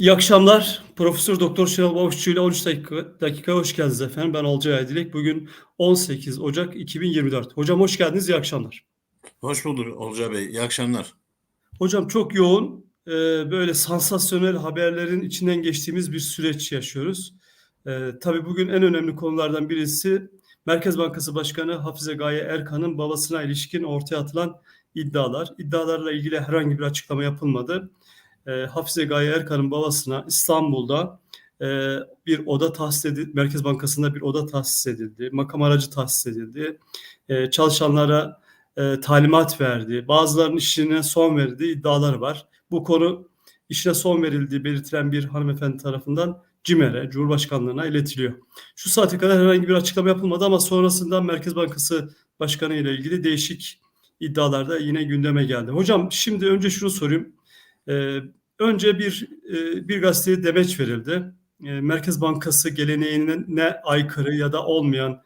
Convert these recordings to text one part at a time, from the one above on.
İyi akşamlar. Profesör Doktor Şenol Bavuşçu ile 13 dakika, dakika hoş geldiniz efendim. Ben Olcay Aydilek. Bugün 18 Ocak 2024. Hocam hoş geldiniz. İyi akşamlar. Hoş bulduk Olcay Bey. İyi akşamlar. Hocam çok yoğun, e, böyle sansasyonel haberlerin içinden geçtiğimiz bir süreç yaşıyoruz. E, tabii bugün en önemli konulardan birisi Merkez Bankası Başkanı Hafize Gaye Erkan'ın babasına ilişkin ortaya atılan iddialar. İddialarla ilgili herhangi bir açıklama yapılmadı. E, Hafize Gaye Erkan'ın babasına İstanbul'da e, bir oda tahsis edildi, Merkez Bankası'nda bir oda tahsis edildi, makam aracı tahsis edildi. E, çalışanlara e, talimat verdi, bazılarının işine son verdiği iddiaları var. Bu konu işine son verildiği belirtilen bir hanımefendi tarafından CİMER'e, Cumhurbaşkanlığına iletiliyor. Şu saate kadar herhangi bir açıklama yapılmadı ama sonrasında Merkez Bankası Başkanı ile ilgili değişik iddialar da yine gündeme geldi. Hocam şimdi önce şunu sorayım. Ee, önce bir e, bir gazeteye demeç verildi. E, Merkez Bankası geleneğine aykırı ya da olmayan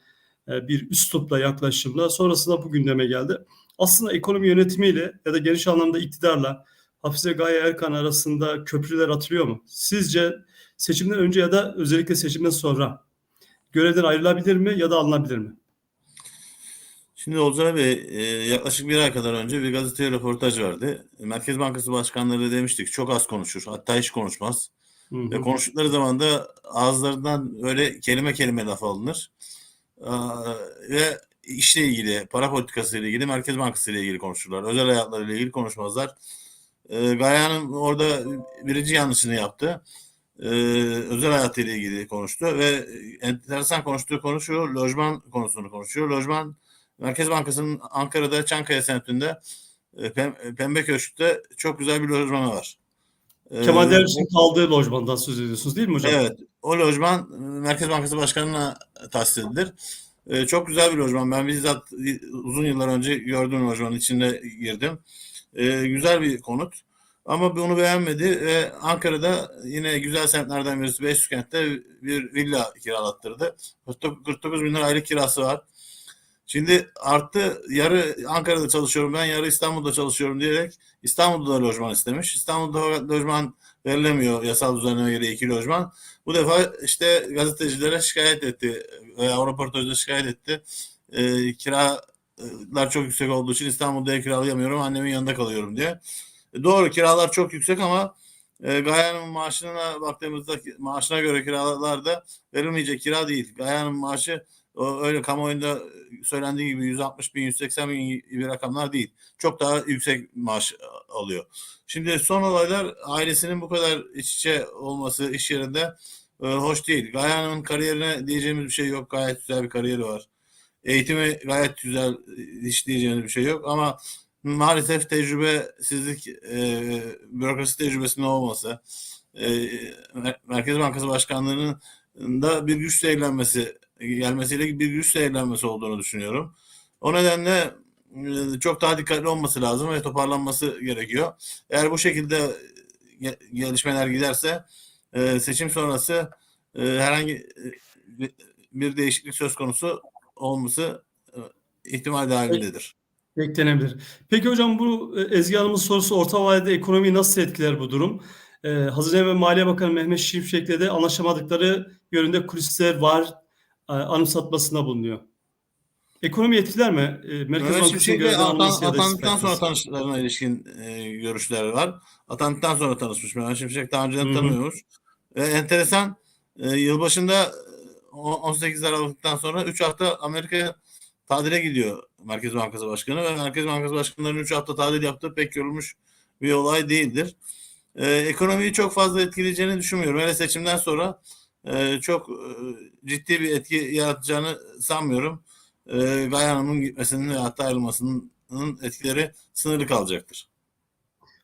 e, bir üslupla yaklaşımla sonrasında bu gündeme geldi. Aslında ekonomi yönetimiyle ya da geniş anlamda iktidarla Hafize Gaye Erkan arasında köprüler atılıyor mu? Sizce seçimden önce ya da özellikle seçimden sonra görevden ayrılabilir mi ya da alınabilir mi? Şimdi Olcay Bey e, yaklaşık bir ay kadar önce bir gazeteye röportaj verdi. Merkez Bankası başkanları demiştik çok az konuşur hatta hiç konuşmaz. Hı hı. Ve konuştukları zaman da ağızlarından öyle kelime kelime laf alınır. Ve işle ilgili, para politikası ile ilgili, Merkez Bankası ile ilgili konuşurlar. Özel hayatlarıyla ilgili konuşmazlar. E, Gaye Hanım orada birinci yanlışını yaptı. E, özel hayatıyla ilgili konuştu ve enteresan konuştuğu konu şu, lojman konusunu konuşuyor. Lojman Merkez Bankası'nın Ankara'da Çankaya semtinde e, Pem- Pembe Köşk'te çok güzel bir lojmanı var. E, Kemal Derviş'in kaldığı lojmandan söz ediyorsunuz değil mi hocam? Evet. O lojman e, Merkez Bankası Başkanı'na tahsis edilir. E, çok güzel bir lojman. Ben bizzat uzun yıllar önce gördüm lojmanın içine girdim. E, güzel bir konut. Ama bunu beğenmedi ve Ankara'da yine güzel semtlerden birisi Beşikent'te bir villa kiralattırdı. 49 bin lira aylık kirası var. Şimdi arttı yarı Ankara'da çalışıyorum ben yarı İstanbul'da çalışıyorum diyerek İstanbul'da da lojman istemiş. İstanbul'da lojman verilemiyor yasal düzenleme göre iki lojman. Bu defa işte gazetecilere şikayet etti veya röportajda şikayet etti. E, kiralar çok yüksek olduğu için İstanbul'da ev kiralayamıyorum annemin yanında kalıyorum diye. E, doğru kiralar çok yüksek ama e, Gayan'ın maaşına baktığımızda maaşına göre kiralar da verilmeyecek kira değil. Gayan'ın maaşı o öyle kamuoyunda söylendiği gibi 160 bin, 180 bin gibi rakamlar değil. Çok daha yüksek maaş alıyor. Şimdi son olaylar ailesinin bu kadar iç içe olması iş yerinde e, hoş değil. Gayan'ın kariyerine diyeceğimiz bir şey yok. Gayet güzel bir kariyeri var. Eğitimi gayet güzel. Hiç diyeceğimiz bir şey yok ama maalesef tecrübesizlik, e, bürokrasi tecrübesinin olması, e, Merkez Bankası Başkanlığı'nın da bir güçle evlenmesi gelmesiyle bir güçle evlenmesi olduğunu düşünüyorum. O nedenle e, çok daha dikkatli olması lazım ve toparlanması gerekiyor. Eğer bu şekilde gelişmeler giderse e, seçim sonrası e, herhangi bir değişiklik söz konusu olması ihtimal dahilindedir. Beklenebilir. Peki hocam bu Ezgi Hanım'ın sorusu orta vadede ekonomiyi nasıl etkiler bu durum? Ee, Hazine ve Maliye Bakanı Mehmet Şimşek'le de anlaşamadıkları yönünde kulisler var anımsatmasında bulunuyor. Ekonomi etkiler mi? E, Merkez Mehmet da atandıktan sonra tanıştıklarına ilişkin e, görüşler var. Atandıktan sonra tanışmış. Mehmet Şimşek daha hı. tanımıyormuş. E, enteresan. E, yılbaşında e, o- 18 Aralık'tan sonra 3 hafta Amerika'ya tatile gidiyor Merkez Bankası Başkanı ve Merkez Bankası Başkanı'nın 3 hafta tatil yaptığı pek görülmüş bir olay değildir. E, ekonomiyi çok fazla etkileyeceğini düşünmüyorum. Hele seçimden sonra e, çok e, ciddi bir etki yaratacağını sanmıyorum. E, Gaye Hanım'ın gitmesinin ve hatta ayrılmasının etkileri sınırlı kalacaktır.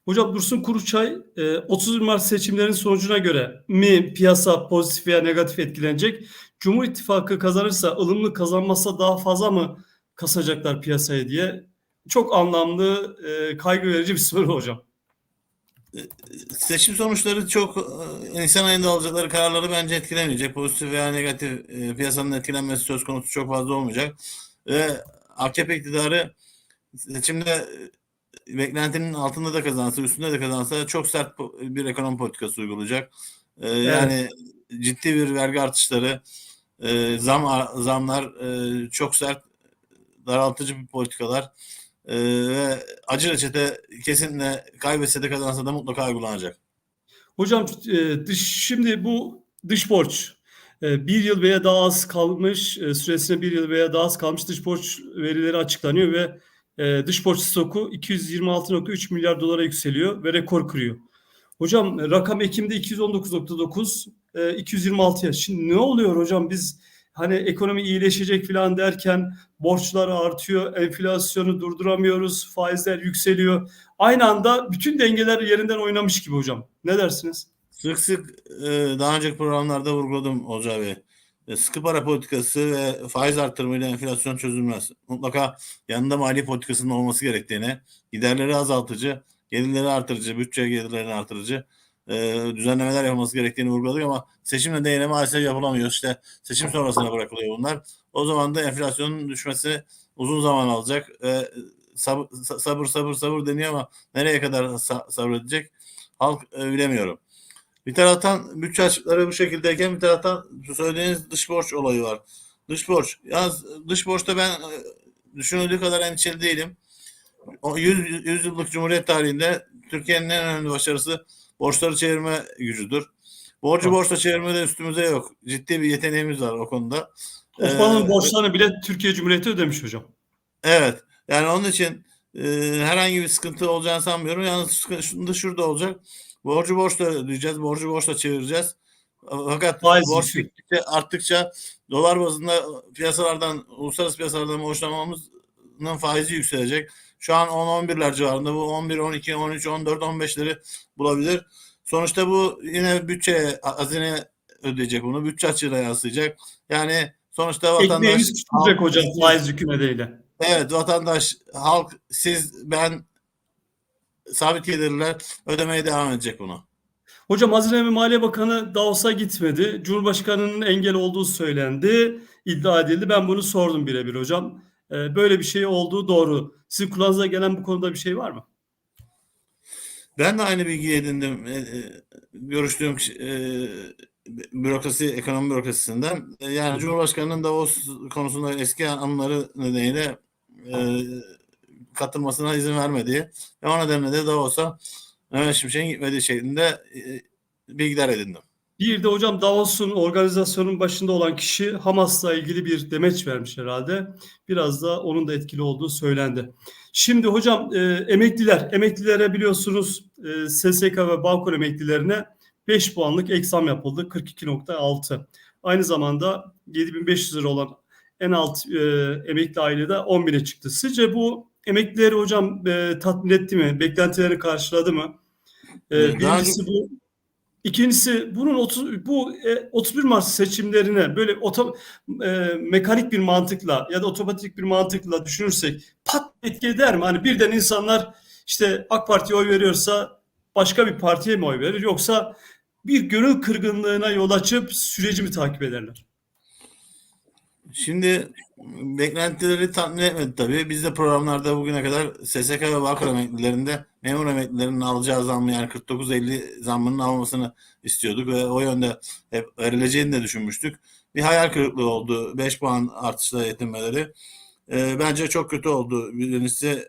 Hocam Dursun Kuruçay e, 30 Mart seçimlerin sonucuna göre mi piyasa pozitif veya negatif etkilenecek? Cumhur İttifakı kazanırsa ılımlı kazanmazsa daha fazla mı kasacaklar piyasayı diye çok anlamlı e, kaygı verici bir soru hocam. Seçim sonuçları çok e, Nisan ayında alacakları kararları bence etkilemeyecek. Pozitif veya negatif e, piyasanın etkilenmesi söz konusu çok fazla olmayacak. Ve AKP iktidarı seçimde beklentinin altında da kazansa, üstünde de kazansa çok sert bir ekonomi politikası uygulayacak. Ee, Yani ciddi bir vergi artışları, e, zam zamlar, e, çok sert daraltıcı bir politikalar e, ve acı reçete kesinlikle kaybetse de kazansa da mutlaka uygulanacak. Hocam e, dış, şimdi bu dış borç e, bir yıl veya daha az kalmış e, süresine bir yıl veya daha az kalmış dış borç verileri açıklanıyor ve e, dış borç stoku 226.3 milyar dolara yükseliyor ve rekor kırıyor. Hocam rakam Ekim'de 219.9 e, 226'ya. Şimdi ne oluyor hocam biz hani ekonomi iyileşecek falan derken borçlar artıyor, enflasyonu durduramıyoruz, faizler yükseliyor. Aynı anda bütün dengeler yerinden oynamış gibi hocam. Ne dersiniz? Sık sık e, daha önceki programlarda vurguladım Olcay Bey. E, Sıkı para politikası ve faiz artırımıyla enflasyon çözülmez. Mutlaka yanında mali politikasının olması gerektiğini, giderleri azaltıcı, gelirleri artırıcı, bütçe gelirlerini artırıcı e, düzenlemeler yapılması gerektiğini vurguladık ama seçimle de yine maalesef yapılamıyor. İşte seçim sonrasına bırakılıyor bunlar. O zaman da enflasyonun düşmesi uzun zaman alacak. E, sabır, sabır sabır sabır deniyor ama nereye kadar sa- sabredecek? Halk e, bilemiyorum. Bir taraftan bütçe açıkları bu şekildeyken bir taraftan söylediğiniz dış borç olayı var. Dış borç. Yalnız dış borçta ben e, düşünüldüğü kadar endişeli değilim. O 100, 100 yıllık Cumhuriyet tarihinde Türkiye'nin en önemli başarısı borçları çevirme gücüdür. Borcu borçla çevirmede üstümüze yok. Ciddi bir yeteneğimiz var o konuda. Osmanlı'nın Ee, borçlarını bile Türkiye Cumhuriyeti ödemiş hocam. Evet. Yani onun için e, herhangi bir sıkıntı olacağını sanmıyorum. Yalnız sıkıntı şurada olacak. Borcu borçla ödeyeceğiz. Borcu borçla çevireceğiz. Fakat Faiz borç arttıkça dolar bazında piyasalardan, uluslararası piyasalardan borçlanmamızın faizi yükselecek. Şu an 10-11'ler civarında. Bu 11, 12, 13, 14, 15'leri bulabilir. Sonuçta bu yine bütçeye, hazine ödeyecek bunu. Bütçe açığına yansıyacak. Yani sonuçta vatandaş... Ekmeğimiz hocam faiz yükü nedeniyle. Evet vatandaş, halk, siz, ben sabit gelirler ödemeye devam edecek bunu. Hocam Hazine ve Maliye Bakanı Davos'a gitmedi. Cumhurbaşkanının engel olduğu söylendi. iddia edildi. Ben bunu sordum birebir hocam. Ee, böyle bir şey olduğu doğru. Sizin kulağınıza gelen bu konuda bir şey var mı? Ben de aynı bilgiyi edindim. E, e, görüştüğüm e, bürokrasi, ekonomi bürokrasisinden. E, yani Cumhurbaşkanı'nın Davos konusunda eski anıları nedeniyle e, katılmasına izin vermediği ve o nedenle de Davos'a Mehmet Şimşek'in gitmediği şeklinde e, bilgiler edindim. Bir de hocam Davos'un organizasyonun başında olan kişi Hamas'la ilgili bir demeç vermiş herhalde. Biraz da onun da etkili olduğu söylendi. Şimdi hocam e, emekliler, emeklilere biliyorsunuz e, SSK ve Bağkur emeklilerine 5 puanlık ek zam yapıldı 42.6. Aynı zamanda 7500 lira olan en alt e, emekli ailede 10 bine çıktı. Sizce bu emeklileri hocam e, tatmin etti mi? Beklentileri karşıladı mı? E, birincisi bu. İkincisi bunun 30, bu e, 31 Mart seçimlerine böyle oto, e, mekanik bir mantıkla ya da otomatik bir mantıkla düşünürsek pat etki eder mi? Hani birden insanlar işte AK Parti'ye oy veriyorsa başka bir partiye mi oy verir yoksa bir gönül kırgınlığına yol açıp süreci mi takip ederler? Şimdi beklentileri tatmin etmedi tabii. Biz de programlarda bugüne kadar SSK ve Bağkur emeklilerinde memur emeklilerinin alacağı zammı yani 49-50 zammının almasını istiyorduk ve o yönde hep verileceğini de düşünmüştük. Bir hayal kırıklığı oldu. 5 puan artışla yetinmeleri. Ee, bence çok kötü oldu. Birincisi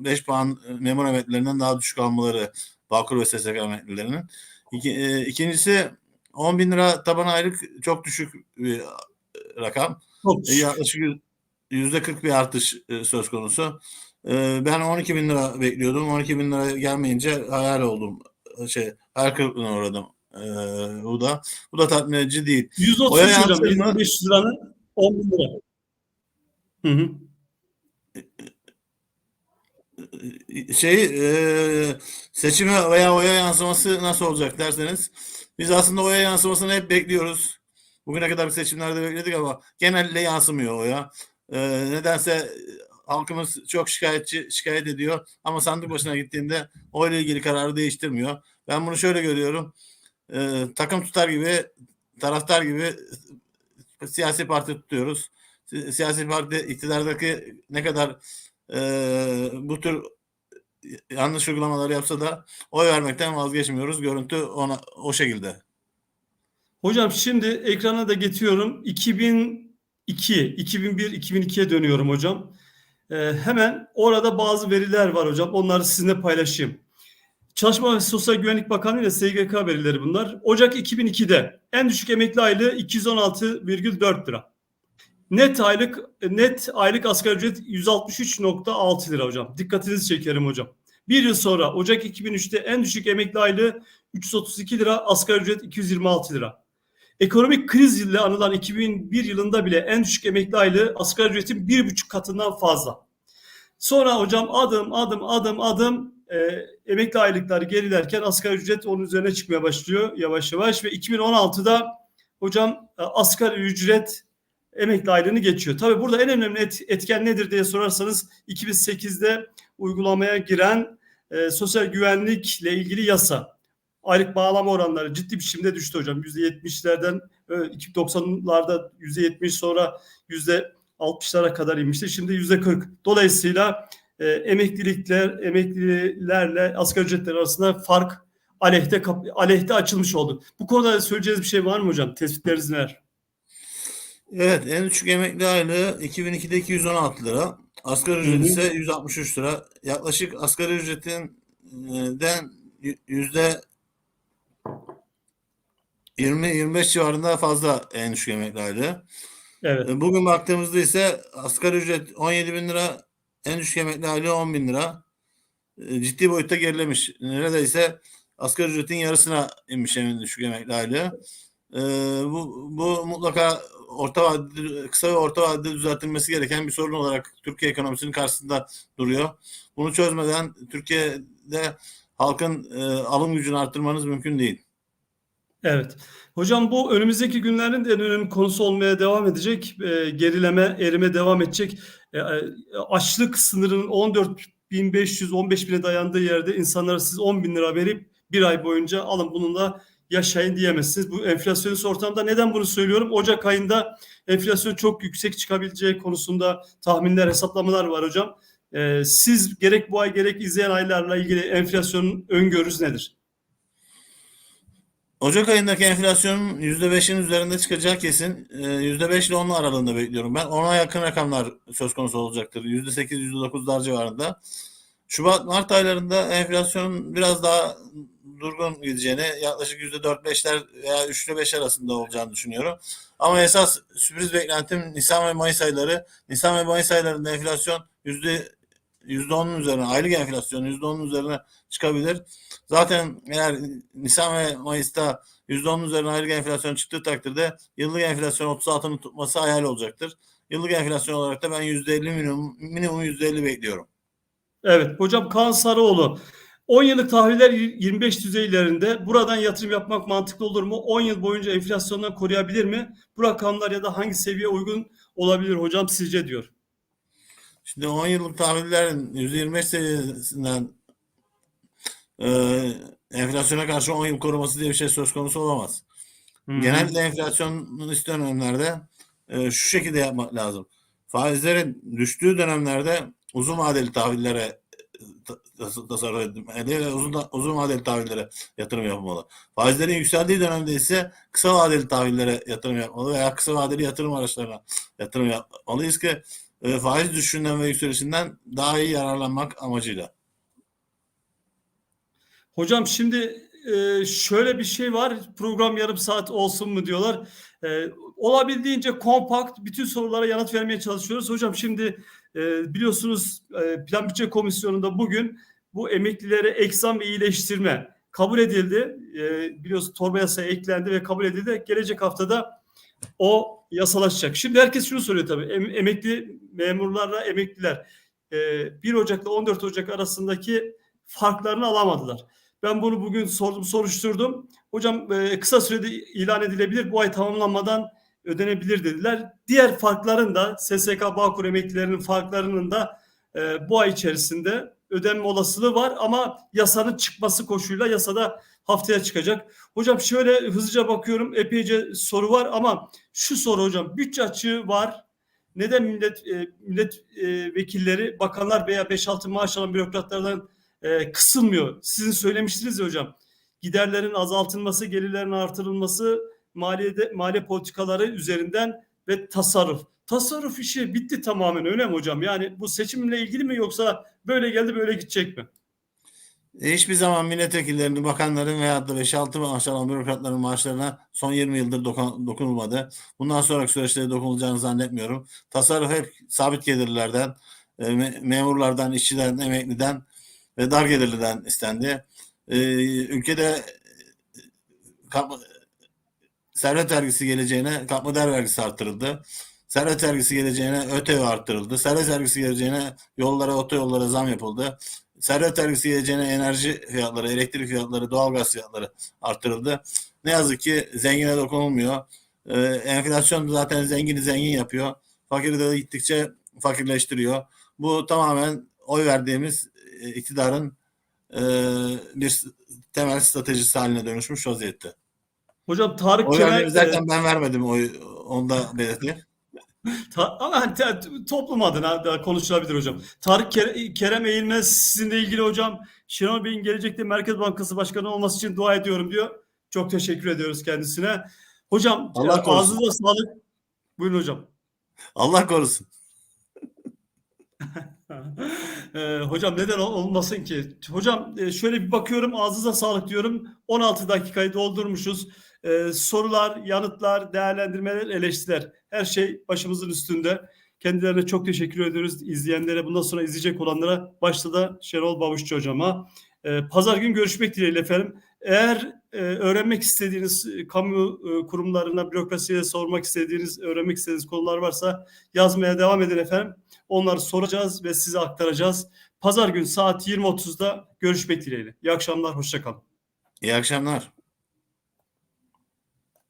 5 puan memur emeklilerinden daha düşük almaları Bağkur ve SSK emeklilerinin. İki, e, ikincisi 10 bin lira taban aylık çok düşük bir rakam. Çok E, yaklaşık yüzde 40 bir artış e, söz konusu. E, ben 12 bin lira bekliyordum. 12 bin lira gelmeyince hayal oldum. Şey, hayal kırıklığına uğradım. Bu da bu da tatmin edici değil. 130 Oya mı? 500 liranın 10 bin lira. Hı hı. Şey e, seçime veya oya yansıması nasıl olacak derseniz biz aslında oya yansımasını hep bekliyoruz. Bugüne kadar seçimlerde bekledik ama genelde yansımıyor oya. E, nedense halkımız çok şikayetçi şikayet ediyor ama sandık başına gittiğinde oyla ilgili kararı değiştirmiyor. Ben bunu şöyle görüyorum. E, takım tutar gibi taraftar gibi siyasi parti tutuyoruz. Si- Siyasi parti iktidardaki ne kadar e, bu tür yanlış uygulamalar yapsa da oy vermekten vazgeçmiyoruz. Görüntü ona o şekilde. Hocam şimdi ekrana da getiriyorum. 2002, 2001, 2002'ye dönüyorum hocam. Ee, hemen orada bazı veriler var hocam. Onları sizinle paylaşayım. Çalışma ve Sosyal Güvenlik Bakanlığı ile SGK verileri bunlar. Ocak 2002'de en düşük emekli aylığı 216,4 lira. Net aylık net aylık asgari ücret 163.6 lira hocam. Dikkatinizi çekerim hocam. Bir yıl sonra Ocak 2003'te en düşük emekli aylığı 332 lira, asgari ücret 226 lira. Ekonomik kriz ile anılan 2001 yılında bile en düşük emekli aylığı asgari ücretin bir buçuk katından fazla. Sonra hocam adım adım adım adım e, emekli aylıkları gerilerken asgari ücret onun üzerine çıkmaya başlıyor yavaş yavaş ve 2016'da hocam e, asgari ücret emekli aylığını geçiyor. Tabii burada en önemli et- etken nedir diye sorarsanız 2008'de uygulamaya giren e, sosyal güvenlikle ilgili yasa. Aylık bağlama oranları ciddi bir biçimde düştü hocam. %70'lerden e, 2090'larda %70 sonra %60'lara kadar inmişti. Şimdi %40. Dolayısıyla e, emeklilikler, emeklilerle asgari ücretler arasında fark aleyhte aleyhte açılmış oldu. Bu konuda söyleyeceğiniz bir şey var mı hocam? Tespitleriniz neler? Evet, en düşük emekli aylığı 2002'de 216 lira. Asgari ücret ise 163 lira. Yaklaşık asgari ücretin e, den yüzde 20-25 civarında fazla en düşük aylığı. Evet. E, Bugün baktığımızda ise asgari ücret 17 bin lira, en düşük emekli aylığı 10 bin lira. E, Ciddi boyutta gerilemiş. Neredeyse asgari ücretin yarısına inmiş en düşük emekli aylığı. E, bu, bu mutlaka orta vadede, kısa ve orta vadede düzeltilmesi gereken bir sorun olarak Türkiye ekonomisinin karşısında duruyor. Bunu çözmeden Türkiye'de halkın e, alım gücünü arttırmanız mümkün değil. Evet. Hocam bu önümüzdeki günlerin en önemli konusu olmaya devam edecek. E, gerileme, erime devam edecek. E, e, açlık sınırının 14.500 bine dayandığı yerde insanlara siz 10 bin lira verip bir ay boyunca alın bununla yaşayın diyemezsiniz. Bu enflasyonist ortamda neden bunu söylüyorum? Ocak ayında enflasyon çok yüksek çıkabileceği konusunda tahminler, hesaplamalar var hocam. E, siz gerek bu ay gerek izleyen aylarla ilgili enflasyonun öngörünüz nedir? Ocak ayındaki enflasyonun %5'in üzerinde çıkacağı kesin. Ee, %5 ile 10 aralığında bekliyorum ben. Ona yakın rakamlar söz konusu olacaktır. %8, %9'lar civarında. Şubat, Mart aylarında enflasyonun biraz daha durgun gideceğini, yaklaşık %4-5'ler veya 3 ile 5 arasında olacağını düşünüyorum. Ama esas sürpriz beklentim Nisan ve Mayıs ayları. Nisan ve Mayıs aylarında enflasyon %10'un üzerine, aylık enflasyon %10'un üzerine çıkabilir. Zaten eğer Nisan ve Mayıs'ta %10'un üzerine aylık enflasyon çıktığı takdirde yıllık enflasyon 36'nın tutması hayal olacaktır. Yıllık enflasyon olarak da ben %50 minimum, minimum %50 bekliyorum. Evet hocam Kaan Sarıoğlu 10 yıllık tahviller 25 düzeylerinde buradan yatırım yapmak mantıklı olur mu? 10 yıl boyunca enflasyondan koruyabilir mi? Bu rakamlar ya da hangi seviye uygun olabilir hocam sizce diyor. Şimdi 10 yıllık tahvillerin %25 seviyesinden e, enflasyona karşı 10 yıl koruması diye bir şey söz konusu olamaz. Hı hı. Genelde enflasyonun üst dönemlerde e, şu şekilde yapmak lazım. Faizlerin düştüğü dönemlerde uzun vadeli tahvillere e, ta- tas- tasarruf edilmeli ve uzun, uzun vadeli tahvillere yatırım yapılmalı. Faizlerin yükseldiği dönemde ise kısa vadeli tahvillere yatırım yapmalı veya kısa vadeli yatırım araçlarına yatırım yapmalıyız ki e, faiz düşüşünden ve yükselişinden daha iyi yararlanmak amacıyla. Hocam şimdi e, şöyle bir şey var. Program yarım saat olsun mu diyorlar. E, olabildiğince kompakt bütün sorulara yanıt vermeye çalışıyoruz. Hocam şimdi e, biliyorsunuz e, Plan Bütçe Komisyonu'nda bugün bu emeklilere ek zam ve iyileştirme kabul edildi. E, biliyorsunuz torba yasaya eklendi ve kabul edildi. Gelecek haftada o yasalaşacak. Şimdi herkes şunu soruyor tabii. Em- emekli memurlarla emekliler e, 1 Ocak'la 14 Ocak arasındaki farklarını alamadılar. Ben bunu bugün sordum, soruşturdum. Hocam e, kısa sürede ilan edilebilir, bu ay tamamlanmadan ödenebilir dediler. Diğer farkların da SSK Bağkur emeklilerinin farklarının da e, bu ay içerisinde ödenme olasılığı var ama yasanın çıkması koşuyla yasada haftaya çıkacak. Hocam şöyle hızlıca bakıyorum epeyce soru var ama şu soru hocam bütçe açığı var. Neden millet e, e, bakanlar veya 5-6 maaş alan bürokratlardan e, kısılmıyor. Sizin söylemiştiniz ya hocam. Giderlerin azaltılması, gelirlerin artırılması, maliyede, maliye politikaları üzerinden ve tasarruf. Tasarruf işi bitti tamamen öyle mi hocam? Yani bu seçimle ilgili mi yoksa böyle geldi böyle gidecek mi? E, Hiçbir zaman milletvekillerinin, bakanların veyahut da 5-6 maaş alan bürokratların maaşlarına son 20 yıldır dokun- dokunulmadı. Bundan sonraki süreçte dokunulacağını zannetmiyorum. Tasarruf hep sabit gelirlerden, e, me- memurlardan, işçiden, emekliden ve dar gelirliden istendi. E, ülkede kap- servet vergisi geleceğine kapma değer vergisi arttırıldı. Servet vergisi geleceğine ÖTV arttırıldı. Servet vergisi geleceğine yollara, otoyollara zam yapıldı. Servet vergisi geleceğine enerji fiyatları, elektrik fiyatları, doğalgaz fiyatları arttırıldı. Ne yazık ki zengine dokunulmuyor. Ee, enflasyon zaten zengini zengin yapıyor. Fakiri de gittikçe fakirleştiriyor. Bu tamamen oy verdiğimiz e, iktidarın e, bir temel stratejisi haline dönüşmüş vaziyette. Hocam Tarık Oy Kemal verdiğimiz derken ben vermedim oy, onu da belirteyim. Ta- ama hani toplum adına da konuşulabilir hocam. Tarık Kere- Kerem Eğilmez sizinle ilgili hocam. Şenol Bey'in gelecekte Merkez Bankası Başkanı olması için dua ediyorum diyor. Çok teşekkür ediyoruz kendisine. Hocam Allah korusun. ağzınıza sağlık. Buyurun hocam. Allah korusun. Ee, hocam neden ol- olmasın ki? Hocam e, şöyle bir bakıyorum ağzınıza sağlık diyorum. 16 dakikayı doldurmuşuz. Ee, sorular, yanıtlar, değerlendirmeler, eleştiriler. Her şey başımızın üstünde. Kendilerine çok teşekkür ediyoruz. İzleyenlere, bundan sonra izleyecek olanlara, başta da Şenol Babuşçu hocama. Ee, Pazar gün görüşmek dileğiyle efendim. Eğer e, öğrenmek istediğiniz e, kamu e, kurumlarına, bürokrasiye sormak istediğiniz, öğrenmek istediğiniz konular varsa yazmaya devam edin efendim. Onları soracağız ve size aktaracağız. Pazar gün saat 20.30'da görüşmek dileğiyle. İyi akşamlar, hoşçakalın. İyi akşamlar.